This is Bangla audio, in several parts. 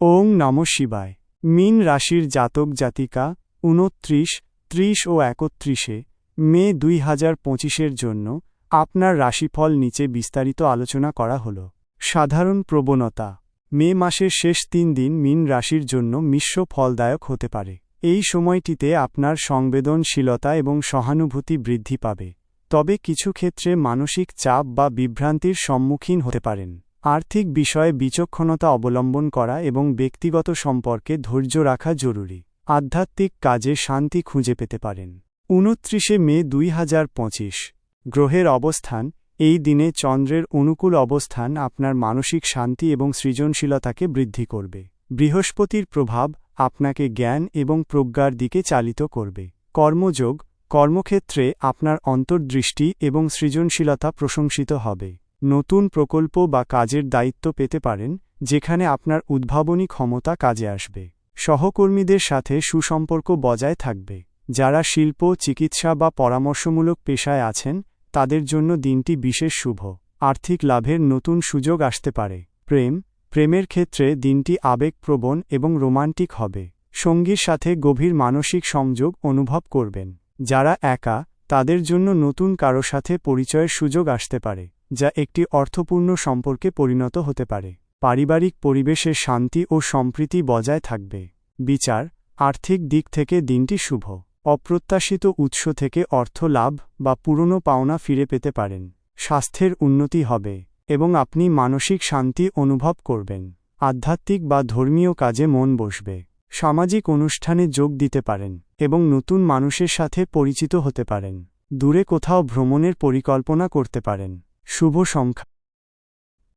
ওং নম শিবায়। মিন রাশির জাতক জাতিকা, উনত্রিশ, ত্রিশ ও একত্রিশে, মে দুই হাজার পঁচিশের জন্য আপনার রাশিফল নিচে বিস্তারিত আলোচনা করা হল। সাধারণ প্রবণতা। মে মাসের শেষ তিন দিন মিন রাশির জন্য মিশ্র ফলদায়ক হতে পারে। এই সময়টিতে আপনার সংবেদনশীলতা এবং সহানুভূতি বৃদ্ধি পাবে। তবে কিছু ক্ষেত্রে মানসিক চাপ বা বিভ্রান্তির সম্মুখীন হতে পারেন। আর্থিক বিষয়ে বিচক্ষণতা অবলম্বন করা এবং ব্যক্তিগত সম্পর্কে ধৈর্য রাখা জরুরি। আধ্যাত্মিক কাজে শান্তি খুঁজে পেতে পারেন। উনত্রিশে মে দুই হাজার পঁচিশ। গ্রহের অবস্থান, এই দিনে চন্দ্রের অনুকূল অবস্থান আপনার মানসিক শান্তি এবং সৃজনশীলতাকে বৃদ্ধি করবে। বৃহস্পতির প্রভাব আপনাকে জ্ঞান এবং প্রজ্ঞার দিকে চালিত করবে। কর্মযোগ, কর্মক্ষেত্রে আপনার অন্তর্দৃষ্টি এবং সৃজনশীলতা প্রশংসিত হবে। নতুন প্রকল্প বা কাজের দায়িত্ব পেতে পারেন, যেখানে আপনার উদ্ভাবনী ক্ষমতা কাজে আসবে। সহকর্মীদের সাথে সুসম্পর্ক বজায় থাকবে। যারা শিল্প, চিকিৎসা বা পরামর্শমূলক পেশায় আছেন, তাদের জন্য দিনটি বিশেষ শুভ। আর্থিক লাভের নতুন সুযোগ আসতে পারে। প্রেম, প্রেমের ক্ষেত্রে দিনটি আবেগপ্রবণ এবং রোমান্টিক হবে। সঙ্গীর সাথে গভীর মানসিক সংযোগ অনুভব করবেন। যারা একা, তাদের জন্য নতুন কারও সাথে পরিচয়ের সুযোগ আসতে পারে। যা একটি অর্থপূর্ণ সম্পর্কে পরিণত হতে পারে। পারিবারিক পরিবেশে শান্তি ও সম্প্রীতি বজায় থাকবে। বিচার, আর্থিক দিক থেকে দিনটি শুভ। অপ্রত্যাশিত উৎস থেকে অর্থ লাভ বা পুরনো পাওনা ফিরে পেতে পারেন। স্বাস্থ্যের উন্নতি হবে এবং আপনি মানসিক শান্তি অনুভব করবেন। আধ্যাত্মিক বা ধর্মীয় কাজে মন বসবে। সামাজিক অনুষ্ঠানে যোগ দিতে পারেন এবং নতুন মানুষের সাথে পরিচিত হতে পারেন। দূরে কোথাও ভ্রমণের পরিকল্পনা করতে পারেন। শুভ সংখ্যা।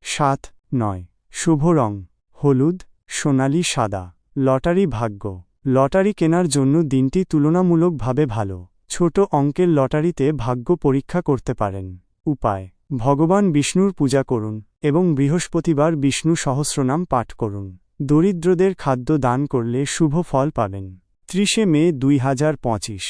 সাত, নয়, শুভ রং, হলুদ, সোনালি, সাদা, লটারি ভাগ্য। লটারি কেনার জন্য দিনটি তুলনামূলকভাবে ভালো। ছোট অঙ্কের লটারিতে ভাগ্য পরীক্ষা করতে পারেন। উপায়, ভগবান বিষ্ণুর পূজা করুন এবং বৃহস্পতিবার বিষ্ণু সহস্রনাম পাঠ করুন। দরিদ্রদের খাদ্য দান করলে শুভ ফল পাবেন। ত্রিশে মে দুই হাজার পঁচিশ।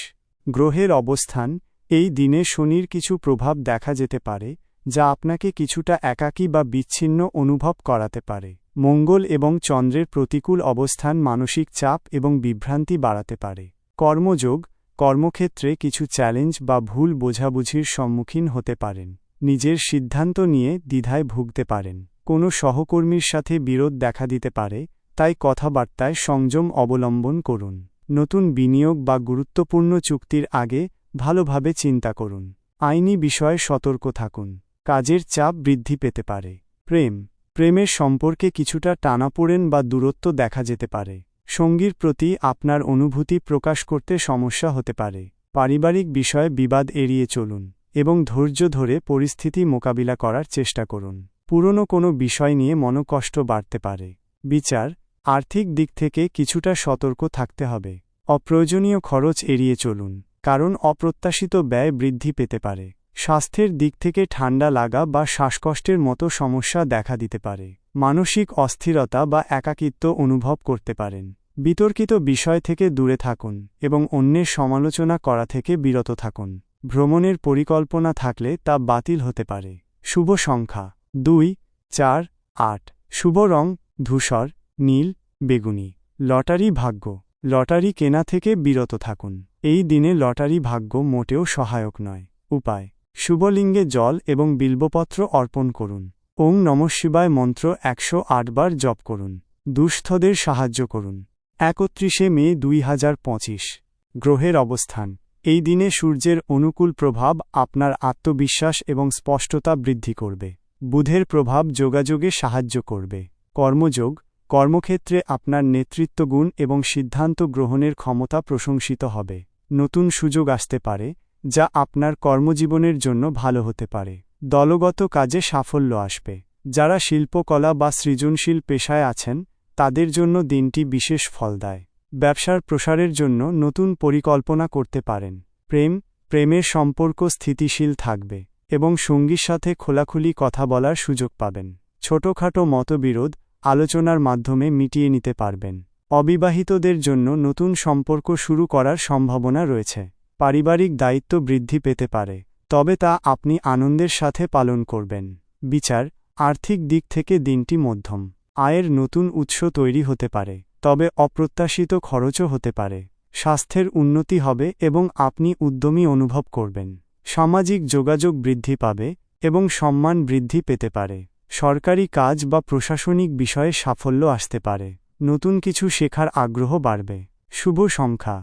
গ্রহের অবস্থান, এই দিনে শনির কিছু প্রভাব দেখা যেতে পারে যা আপনাকে কিছুটা একাকী বা বিচ্ছিন্ন অনুভব করাতে পারে। মঙ্গল এবং চন্দ্রের প্রতিকূল অবস্থান মানসিক চাপ এবং বিভ্রান্তি বাড়াতে পারে। কর্মযোগ, কর্মক্ষেত্রে কিছু চ্যালেঞ্জ বা ভুল বোঝাবুঝির সম্মুখীন হতে পারেন। নিজের সিদ্ধান্ত নিয়ে দ্বিধায় ভুগতে পারেন। কোনো সহকর্মীর সাথে বিরোধ দেখা দিতে পারে, তাই কথাবার্তায় সংযম অবলম্বন করুন। নতুন বিনিয়োগ বা গুরুত্বপূর্ণ চুক্তির আগে ভালোভাবে চিন্তা করুন। আইনি বিষয়ে সতর্ক থাকুন। কাজের চাপ বৃদ্ধি পেতে পারে। প্রেম। প্রেমের সম্পর্কে কিছুটা টানাপোড়েন বা দূরত্ব দেখা যেতে পারে। সঙ্গীর প্রতি আপনার অনুভূতি প্রকাশ করতে সমস্যা হতে পারে। পারিবারিক বিষয়ে বিবাদ এড়িয়ে চলুন এবং ধৈর্য ধরে পরিস্থিতি মোকাবিলা করার চেষ্টা করুন। পুরনো কোনো বিষয় নিয়ে মনকষ্ট বাড়তে পারে। বিচার। আর্থিক দিক থেকে কিছুটা সতর্ক থাকতে হবে। অপ্রয়োজনীয় খরচ এড়িয়ে চলুন, কারণ অপ্রত্যাশিত ব্যয় বৃদ্ধি পেতে পারে। স্বাস্থ্যের দিক থেকে ঠান্ডা লাগা বা শ্বাসকষ্টের মতো সমস্যা দেখা দিতে পারে। মানসিক অস্থিরতা বা একাকিত্ব অনুভব করতে পারেন। বিতর্কিত বিষয় থেকে দূরে থাকুন এবং অন্যের সমালোচনা করা থেকে বিরত থাকুন। ভ্রমণের পরিকল্পনা থাকলে তা বাতিল হতে পারে। শুভ সংখ্যা দুই, চার, আট। শুভ রং ধূসর, নীল, বেগুনি। লটারি ভাগ্য লটারি কেনা থেকে বিরত থাকুন। এই দিনে লটারি ভাগ্য মোটেও সহায়ক নয়। উপায় শুভলিঙ্গে জল এবং বিল্বপত্র অর্পণ করুন। ওং নম শিবায় মন্ত্র একশো আট বার জপ করুন। দুস্থদের সাহায্য করুন। একত্রিশে মে দুই হাজার পঁচিশ। গ্রহের অবস্থান। এই দিনে সূর্যের অনুকূল প্রভাব আপনার আত্মবিশ্বাস এবং স্পষ্টতা বৃদ্ধি করবে। বুধের প্রভাব যোগাযোগে সাহায্য করবে। কর্মযোগ। কর্মক্ষেত্রে আপনার নেতৃত্বগুণ এবং সিদ্ধান্ত গ্রহণের ক্ষমতা প্রশংসিত হবে। নতুন সুযোগ আসতে পারে। যা আপনার কর্মজীবনের জন্য ভালো হতে পারে। দলগত কাজে সাফল্য আসবে। যারা শিল্পকলা বা সৃজনশীল পেশায় আছেন, তাদের জন্য দিনটি বিশেষ ফল দেয় ব্যবসার প্রসারের জন্য নতুন পরিকল্পনা করতে পারেন। প্রেম, প্রেমের সম্পর্ক স্থিতিশীল থাকবে এবং সঙ্গীর সাথে খোলাখুলি কথা বলার সুযোগ পাবেন। ছোটখাটো মতবিরোধ আলোচনার মাধ্যমে মিটিয়ে নিতে পারবেন। অবিবাহিতদের জন্য নতুন সম্পর্ক শুরু করার সম্ভাবনা রয়েছে। পারিবারিক দায়িত্ব বৃদ্ধি পেতে পারে, তবে তা আপনি আনন্দের সাথে পালন করবেন। বিচার, আর্থিক দিক থেকে দিনটি মধ্যম, আয়ের নতুন উৎস তৈরি হতে পারে, তবে অপ্রত্যাশিত খরচও হতে পারে। স্বাস্থ্যের উন্নতি হবে এবং আপনি উদ্যমী অনুভব করবেন। সামাজিক যোগাযোগ বৃদ্ধি পাবে এবং সম্মান বৃদ্ধি পেতে পারে। সরকারি কাজ বা প্রশাসনিক বিষয়ে সাফল্য আসতে পারে। নতুন কিছু শেখার আগ্রহ বাড়বে। শুভ সংখ্যা।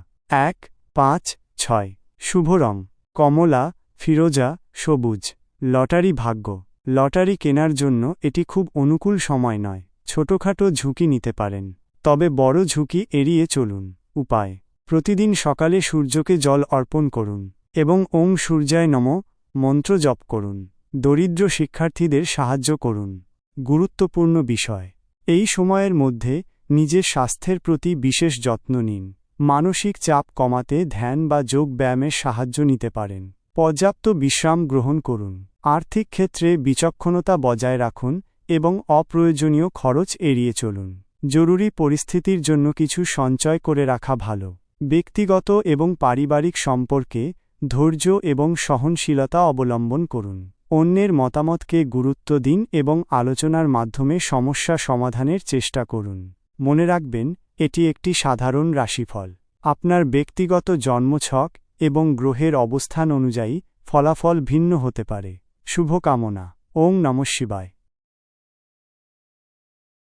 এক, পাঁচ ছয়। শুভ রং। কমলা, ফিরোজা, সবুজ। লটারি ভাগ্য। লটারি কেনার জন্য এটি খুব অনুকূল সময় নয়। ছোটখাটো ঝুঁকি নিতে পারেন। তবে বড় ঝুঁকি এড়িয়ে চলুন। উপায়। প্রতিদিন সকালে সূর্যকে জল অর্পণ করুন এবং ওং সূর্যায় নম, মন্ত্র জপ করুন। দরিদ্র শিক্ষার্থীদের সাহায্য করুন। গুরুত্বপূর্ণ বিষয়। এই সময়ের মধ্যে নিজের স্বাস্থ্যের প্রতি বিশেষ যত্ন নিন। মানসিক চাপ কমাতে ধ্যান বা যোগ ব্যায়ামের সাহায্য নিতে পারেন। পর্যাপ্ত বিশ্রাম গ্রহণ করুন। আর্থিক ক্ষেত্রে বিচক্ষণতা বজায় রাখুন এবং অপ্রয়োজনীয় খরচ এড়িয়ে চলুন। জরুরি পরিস্থিতির জন্য কিছু সঞ্চয় করে রাখা ভালো। ব্যক্তিগত এবং পারিবারিক সম্পর্কে ধৈর্য এবং সহনশীলতা অবলম্বন করুন। অন্যের মতামতকে গুরুত্ব দিন এবং আলোচনার মাধ্যমে সমস্যা সমাধানের চেষ্টা করুন। মনে রাখবেন এটি একটি সাধারণ রাশিফল। আপনার ব্যক্তিগত জন্মছক এবং গ্রহের অবস্থান অনুযায়ী ফলাফল ভিন্ন হতে পারে। শুভকামনা। ওং নমঃ শিবায়।